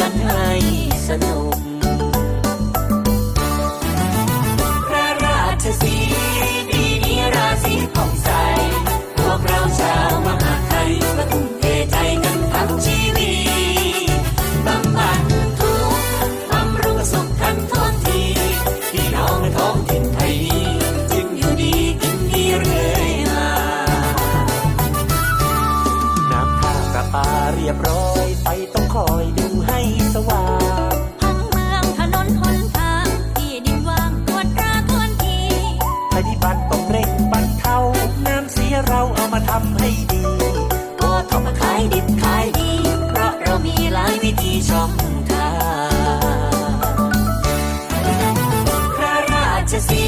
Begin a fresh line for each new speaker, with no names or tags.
กันให้สนุก เรียบร้อยไปต้องคอยดูให้สว่าง
ทั้งเมืองถนนหนทางที่ดินว่างตรวจตราทวนที
ภัยพิบัติต้องเร่งบรรเทาน้ำเสียเราเอามาทำให้ดีโอทอมขายดิบขายดี เพราะเรามีหลายวิธีช่องทางพระราชสี